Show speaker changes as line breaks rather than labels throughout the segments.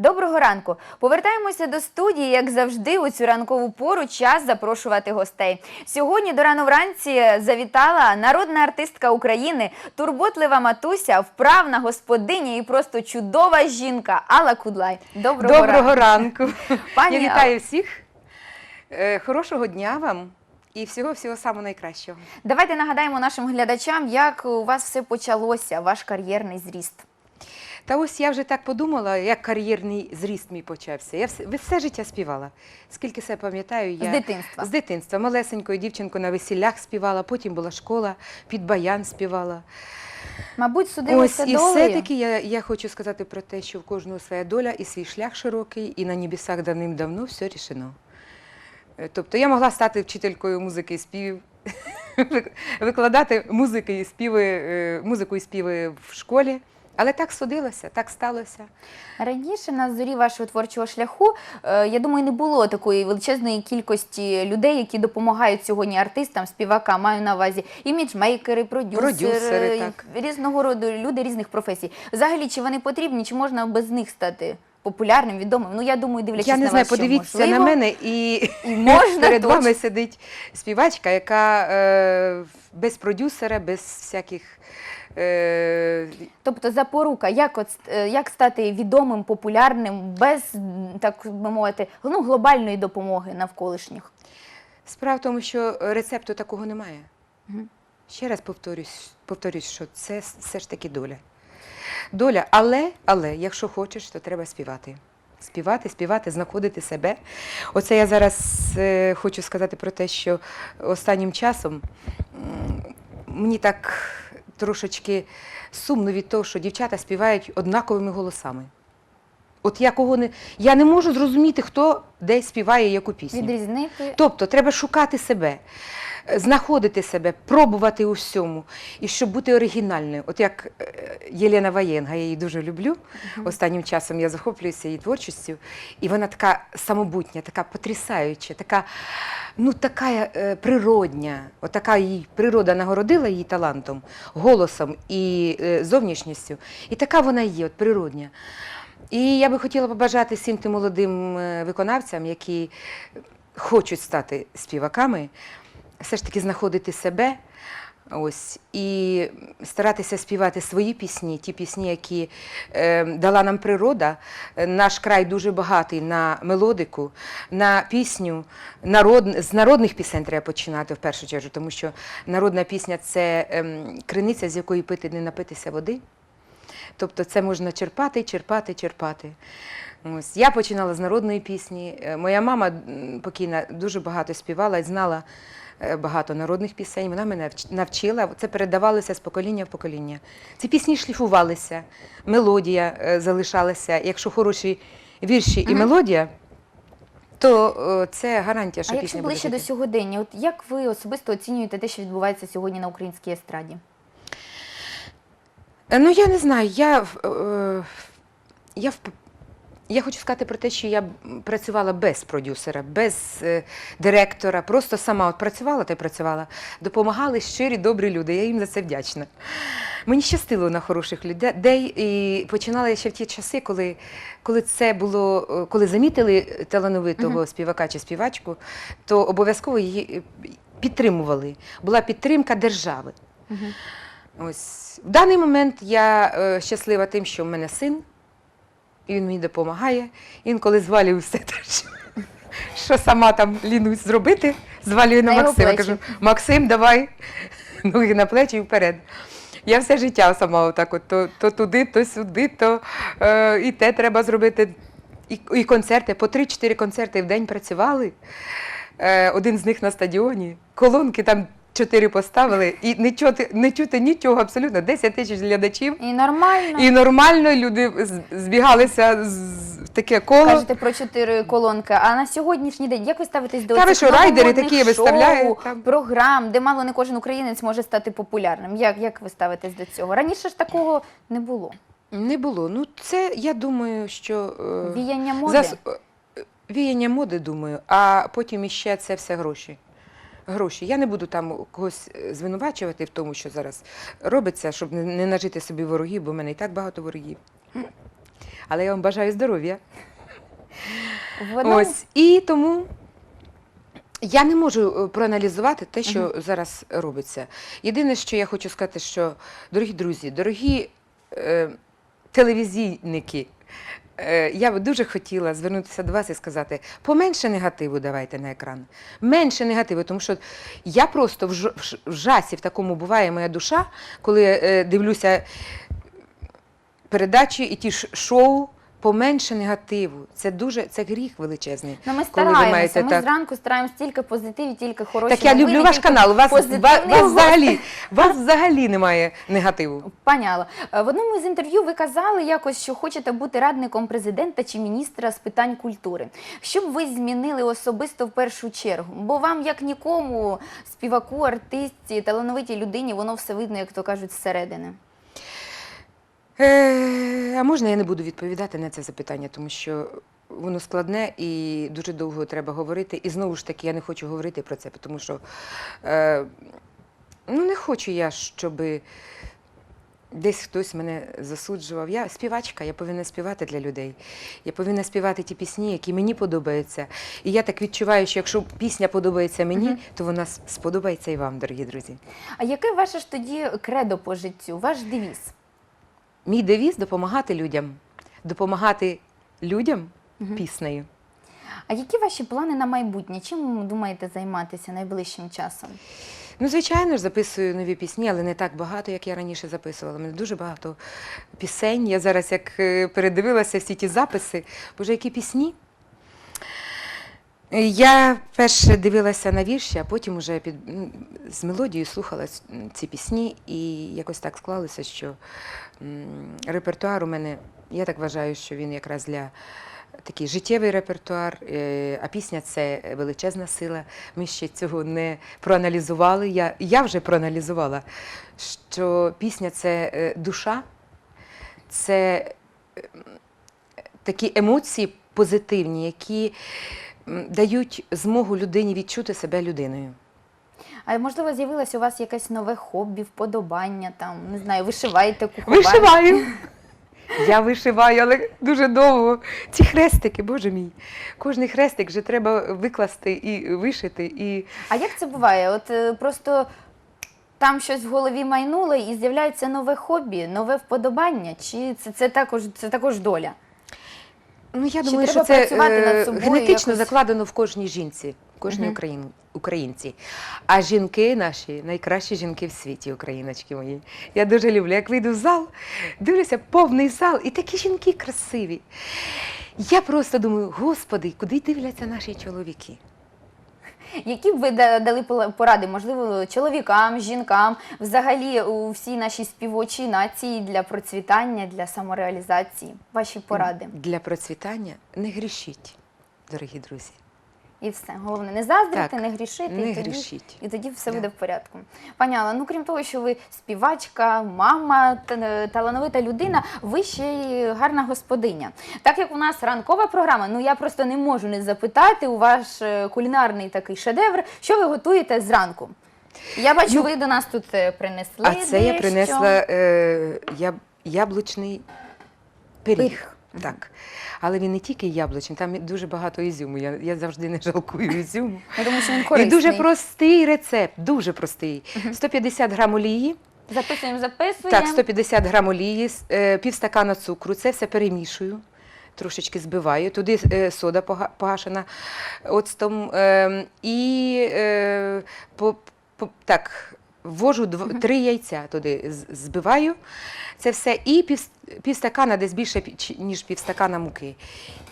Доброго ранку. Повертаємося до студії, як завжди, у цю ранкову пору час запрошувати гостей. Сьогодні до рано вранці завітала народна артистка України, турботлива матуся, вправна господиня і просто чудова жінка Алла Кудлай. Доброго,
Доброго
ранку. Пані
Я вітаю всіх. Е, Хорошого дня вам і всього-всього самого найкращого.
Давайте нагадаємо нашим глядачам, як у вас все почалося, ваш кар'єрний зріст.
Та ось я вже так подумала, як кар'єрний зріст мій почався. Я все, все життя співала. Скільки себе пам'ятаю, я
З дитинства.
з дитинства малесенькою дівчинкою на весіллях співала, потім була школа, під баян співала.
Мабуть,
Ось і
долею.
все-таки я, я хочу сказати про те, що в кожного своя доля і свій шлях широкий, і на небесах давним-давно все рішено. Е, Тобто я могла стати вчителькою музики і співів, викладати музики і співи, е, музику і співи в школі. Але так судилося, так сталося.
Раніше на зорі вашого творчого шляху, е, я думаю, не було такої величезної кількості людей, які допомагають сьогодні артистам, співакам. Маю на увазі іміджмейкери, продюсери,
Продюсери, так.
різного роду люди різних професій. Взагалі, чи вони потрібні, чи можна без них стати популярним, відомим? Ну я думаю, дивлячись
Я не
на
знаю,
що
подивіться
можливо.
на мене і,
І можна
перед
точно.
вами сидить співачка, яка е, без продюсера, без всяких. Е,
Тобто запорука, як от е, як стати відомим, популярним без так би мовити, ну глобальної допомоги навколишніх.
Справа в тому, що рецепту такого немає.
Мгм.
Ще раз повторюсь, повторюсь, що це все ж таки доля. Доля, але, але, якщо хочеш, то треба співати. Співати, співати, знаходити себе. Оце я зараз е, хочу сказати про те, що останнім часом м, мені так трошечки сумно від того, що дівчата співають однаковими голосами. От я кого не. Я не можу зрозуміти, хто де співає яку пісню.
Відрізнити
Тобто треба шукати себе, знаходити себе, пробувати у всьому, і щоб бути оригінальною. От як е, Єлена Ваєнга, я її дуже люблю. Останнім часом я захоплююся її творчістю, і вона така самобутня, така потрясаюча, така, ну, така е, природня. От така її природа нагородила її талантом, голосом і е, зовнішністю. І така вона є, от природня. І я би хотіла побажати всім тим молодим виконавцям, які хочуть стати співаками, все ж таки знаходити себе. Ось і старатися співати свої пісні, ті пісні, які е, дала нам природа. Е, Наш край дуже багатий на мелодику, на пісню. Народ, з народних пісень треба починати в першу чергу, тому що народна пісня це ем, криниця, з якої пити не напитися води. Тобто це можна черпати, черпати, черпати. Ось. Я починала з народної пісні. Е, Моя мама покійна дуже багато співала і знала е, багато народних пісень. Вона мене навчила. Це передавалося з покоління в покоління. Ці пісні шліфувалися, мелодія е, залишалася. Якщо хороші вірші і мелодія, то е, це гарантія, що
А якщо
пісня буде
до сьогодення, от як ви особисто оцінюєте те, що відбувається сьогодні на українській естраді?
Е, Ну, я не знаю. Я, е, я, в- я хочу сказати про те, що я працювала без продюсера, без е, директора, просто сама от працювала та й працювала. Допомагали щирі, добрі люди. Я їм за це вдячна. Мені щастило на хороших людей. І починала я ще в ті часи, коли, коли це було, е, коли замітили талановитого співака чи співачку, то обов'язково її е, підтримували. Була підтримка держави. Ось в даний момент я е, щаслива тим, що в мене син, і він мені допомагає. Інколи звалюю все те, що, що сама там лінусь зробити, звалюю на,
На
Максима. Кажу, Максим, давай ноги на плечі і вперед. Я все життя сама отак, от, то, то туди, то сюди, то е, і те треба зробити. І, і концерти, по 3-4 концерти в день працювали. Е, один з них на стадіоні. Колонки там чотири поставили, і не чути, не чути нічого абсолютно. 10 тисяч глядачів.
І нормально.
І нормально люди збігалися в таке коло.
Кажете про чотири колонки. А на сьогоднішній день як ви ставитесь до
Та що, райдери такі
шоу,
виставляють там?
програм, де мало не кожен українець може стати популярним? Як, як ви ставитесь до цього? Раніше ж такого не було.
Не було. Ну, це я думаю, що е,
Віяння моди.
зас- е, віяння моди, думаю, а потім іще це все гроші. Гроші. Я не буду там когось е, звинувачувати в тому, що зараз робиться, щоб не- нажити собі ворогів, бо в мене і так багато ворогів. але я вам бажаю здоров'я.
В одному-
Ось і тому я не можу е, проаналізувати те, що зараз робиться. Єдине, що я хочу сказати, що дорогі друзі, дорогі е, телевізійники. Е, Я би дуже хотіла звернутися до вас і сказати, поменше негативу давайте на екран. Менше негативу, тому що я просто в, ж- в жасі в такому буває моя душа, коли е, дивлюся передачі і ті ж шоу. Поменше негативу. Це дуже це гріх величезний.
Ну, ми
коли ви
стараємося.
маєте
Ми
так-
зранку стараємося тільки позитив, і тільки хороші
Так я
новини,
люблю ваш канал. У вас, вас, взагалі, вас взагалі немає негативу.
Поняла. Е, В одному з інтерв'ю ви казали якось, що хочете бути радником президента чи міністра з питань культури. Що б ви змінили особисто в першу чергу? Бо вам, як нікому, співаку, артистці, талановитій людині, воно все видно, як то кажуть, зсередини.
Е, а можна я не буду відповідати на це запитання, тому що воно складне і дуже довго треба говорити. І знову ж таки, я не хочу говорити про це, тому що е, ну, не хочу я, щоб десь хтось мене засуджував. Я співачка, я повинна співати для людей. Я повинна співати ті пісні, які мені подобаються. І я так відчуваю, що якщо пісня подобається мені,
Мгм.
то вона сподобається і вам, дорогі друзі.
А яке ваше ж тоді кредо по життю, ваш девіз?
Мій девіз допомагати людям, допомагати людям
угу.
піснею.
А які ваші плани на майбутнє? Чим ви думаєте займатися найближчим часом?
Ну, звичайно ж, записую нові пісні, але не так багато, як я раніше записувала. У мене дуже багато пісень. Я зараз як е, передивилася всі ті записи, боже, які пісні. Я перше дивилася на вірші, а потім вже під, з мелодією слухала ці пісні, і якось так склалося, що репертуар у мене, я так вважаю, що він якраз для такий життєвий репертуар, е, а пісня це величезна сила. Ми ще цього не проаналізували. Я, я вже проаналізувала, що пісня це е, душа, це такі емоції позитивні, які дають змогу людині відчути себе людиною.
А можливо, з'явилось у вас якесь нове хобі, вподобання, там, не знаю, вишиваєте, куховарите?
Вишиваю. Я вишиваю, але дуже довго. Ці хрестики, боже мій. Кожний хрестик вже треба викласти і вишити. І...
А як це буває? От е, просто там щось в голові майнуло і з'являється нове хобі, нове вподобання? Чи це, це, також, це також доля?
Ну, я
Чи
думаю,
треба
що це
працювати над
е,
собою
генетично
якось?
закладено в кожній жінці, в кожній
Мгм.
україн... українці. А жінки наші найкращі жінки в світі, україночки мої. Я дуже люблю. Як вийду в зал, дивлюся, повний зал, і такі жінки красиві. Я просто думаю, господи, куди дивляться наші чоловіки?
Які б ви дали поради, можливо, чоловікам, жінкам, взагалі у всій нашій співочій нації для процвітання, для самореалізації? Ваші поради.
Для процвітання не грішіть, дорогі друзі.
І все. Головне, не заздрити,
Так,
не грішити.
не
і тоді,
грішіть.
І тоді все
Да.
буде в порядку. Пані Алла, ну крім того, що ви співачка, мама, талановита людина, ви ще й гарна господиня. Так як у нас ранкова програма, ну я просто не можу не запитати у ваш е, кулінарний такий шедевр, що ви готуєте зранку. Я бачу,
Ну,
ви до нас тут е, принесли.
А це я принесла е, яб, яблучний пиріг.
Пиріг.
Так. Але він не тільки яблучний, там дуже багато ізюму. Я, я завжди не жалкую ізюму.
Я думаю, що він
І дуже простий рецепт, дуже простий. 150 грам олії.
Записуємо, записуємо.
Так, 150 грам олії, е, півстакана цукру. Це все перемішую. Трошечки збиваю, туди е, сода пога- погашена оцтом. е, І е, по, по, так, ввожу дв- три яйця туди, збиваю це все. І пів, півстакана, десь більше, ніж півстакана муки.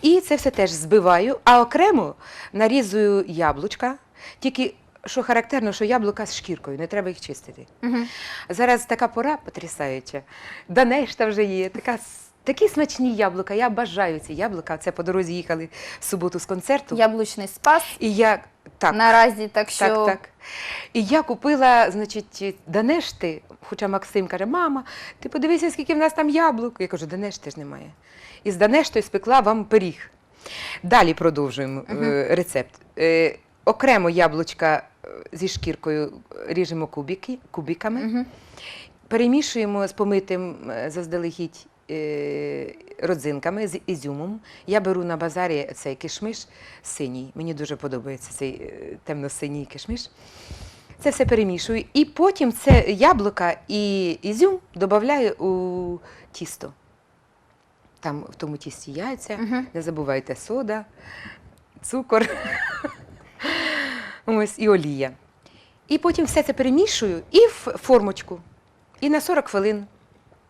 І це все теж збиваю, а окремо нарізую яблучка. Тільки що характерно, що яблука з шкіркою, не треба їх чистити.
Мгм.
Зараз така пора потрясаюча. Данешта вже є. Така, такі смачні яблука. Я бажаю ці яблука. Це по дорозі їхали в суботу з концерту.
Яблучний спас
І я так,
наразі, так що
так, так. І я купила, значить, Данешти, хоча Максим каже, мама, ти подивися, скільки в нас там яблук. Я кажу, Данешти ж немає. І з Данештою спекла вам пиріг. Далі продовжуємо е, рецепт. Е, окремо яблучка е, зі шкіркою ріжемо кубики, кубиками.
Мгм.
Перемішуємо з помитим заздалегідь родзинками, з ізюмом. Я беру на базарі цей кишмиш синій. Мені дуже подобається цей е, темно-синій кишмиш. Це все перемішую. І потім це яблука і ізюм додаю у тісто. Там в тому тісті яйця,
Мгм.
не забувайте сода, цукор. Ось і олія. І потім все це перемішую і в формочку. І на 40 хвилин.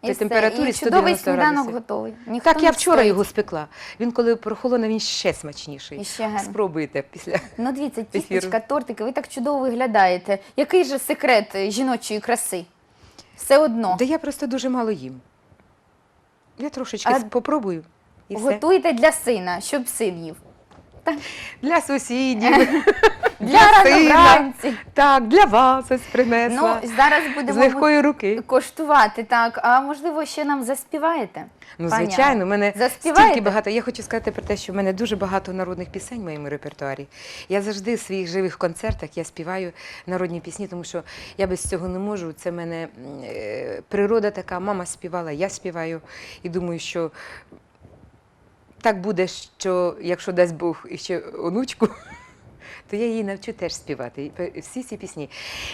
При температурі
і чудовий
190
сніданок
градусів.
готовий. Ніхто
Так, я вчора
стоїть.
його спекла. Він коли прохолоне, він ще смачніший.
І ще гарно.
Спробуйте після.
Ну, дивіться,
ефіру.
тістечка, тортики, ви так чудово виглядаєте. Який же секрет е, жіночої краси? Все одно.
Да я просто дуже мало їм. Я трошечки
А-
попробую. І все.
Готуєте для сина, щоб син їв.
Для сусідів,
Для рано
сина. Так, для вас ось принесла.
Ну, зараз
з
будемо
легкої руки.
коштувати, так. А можливо, ще нам заспіваєте?
Ну,
Пані
звичайно, в мене
Заспіваєте?
стільки багато. Я хочу сказати про те, що в мене дуже багато народних пісень в моєму репертуарі. Я завжди в своїх живих концертах я співаю народні пісні, тому що я без цього не можу. Це в мене м, е, природа така, мама співала, я співаю. І думаю, що так буде, що якщо дасть Бог ще онучку. То я її навчу теж співати всі ці пісні.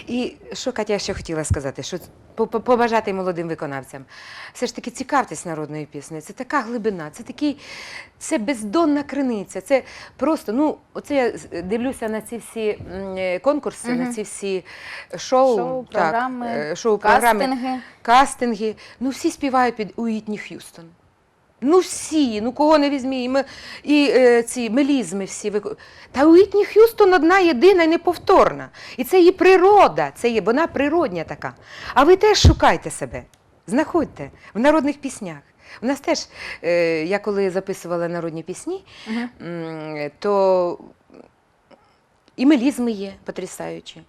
І що Катя ще хотіла сказати, що по- по- побажати молодим виконавцям. Все ж таки цікавтесь народною піснею. Це така глибина, це такий, це бездонна криниця. Це просто, ну, оце я дивлюся на ці всі е, конкурси,
Мгм.
на ці всі шоу,
шоу програми,
е, шоу, програми,
Кастинги.
кастинги. Ну, всі співають під Уітні Х'юстон. Ну всі, ну кого не візьмі, і, ми, і е, ці мелізми всі вику... Та Уітні Х'юстон одна єдина і неповторна. І це її природа, це є, вона природня така. А ви теж шукайте себе, знаходьте в народних піснях. У нас теж, е, я коли записувала народні пісні, м, то і мелізми є потрясаючі.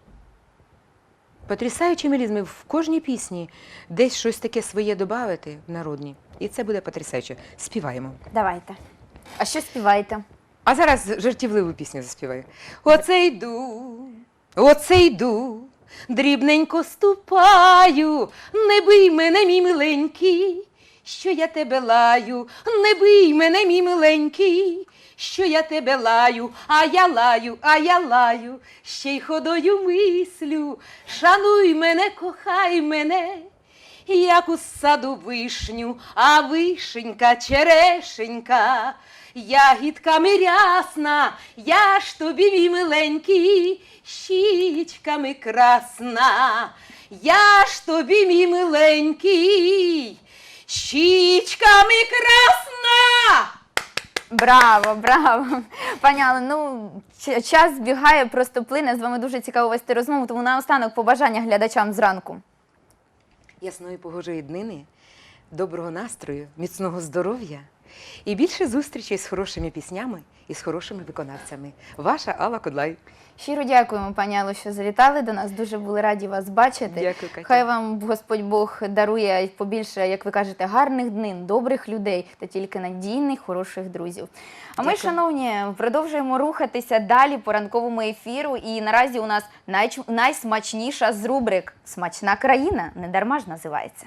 Потрясаючі мелізми в кожній пісні десь щось таке своє додати в народні. І це буде потрясаюче. Співаємо.
Давайте. А що співаєте?
А зараз жартівливу пісню заспіваю. Оце йду, оце йду, дрібненько ступаю, не бий мене, мій миленький, що я тебе лаю, не бий мене, мій миленький, що я тебе лаю, а я лаю, а я лаю, ще й ходою мислю, шануй мене, кохай мене. Як у саду вишню, а вишенька черешенька, ягідками рясна, я ж тобі, мій миленький, щічками красна, я ж тобі, мій миленький, щічками красна.
Браво, браво. Пані Алло, ну час збігає, просто плине. З вами дуже цікаво вести розмову, тому наостанок побажання глядачам зранку.
Ясної погожої днини, доброго настрою, міцного здоров'я і більше зустрічей з хорошими піснями і з хорошими виконавцями. Ваша Алла Кодлай.
Щиро дякуємо, пані Алло, що завітали до нас. Дуже були раді вас бачити.
Дякую, Катя.
Хай вам Господь Бог дарує побільше, як ви кажете, гарних днин, добрих людей та тільки надійних, хороших друзів. А ми,
Дякую.
шановні, продовжуємо рухатися далі по ранковому ефіру. І наразі у нас найч- найсмачніша з рубрик Смачна країна не дарма ж називається.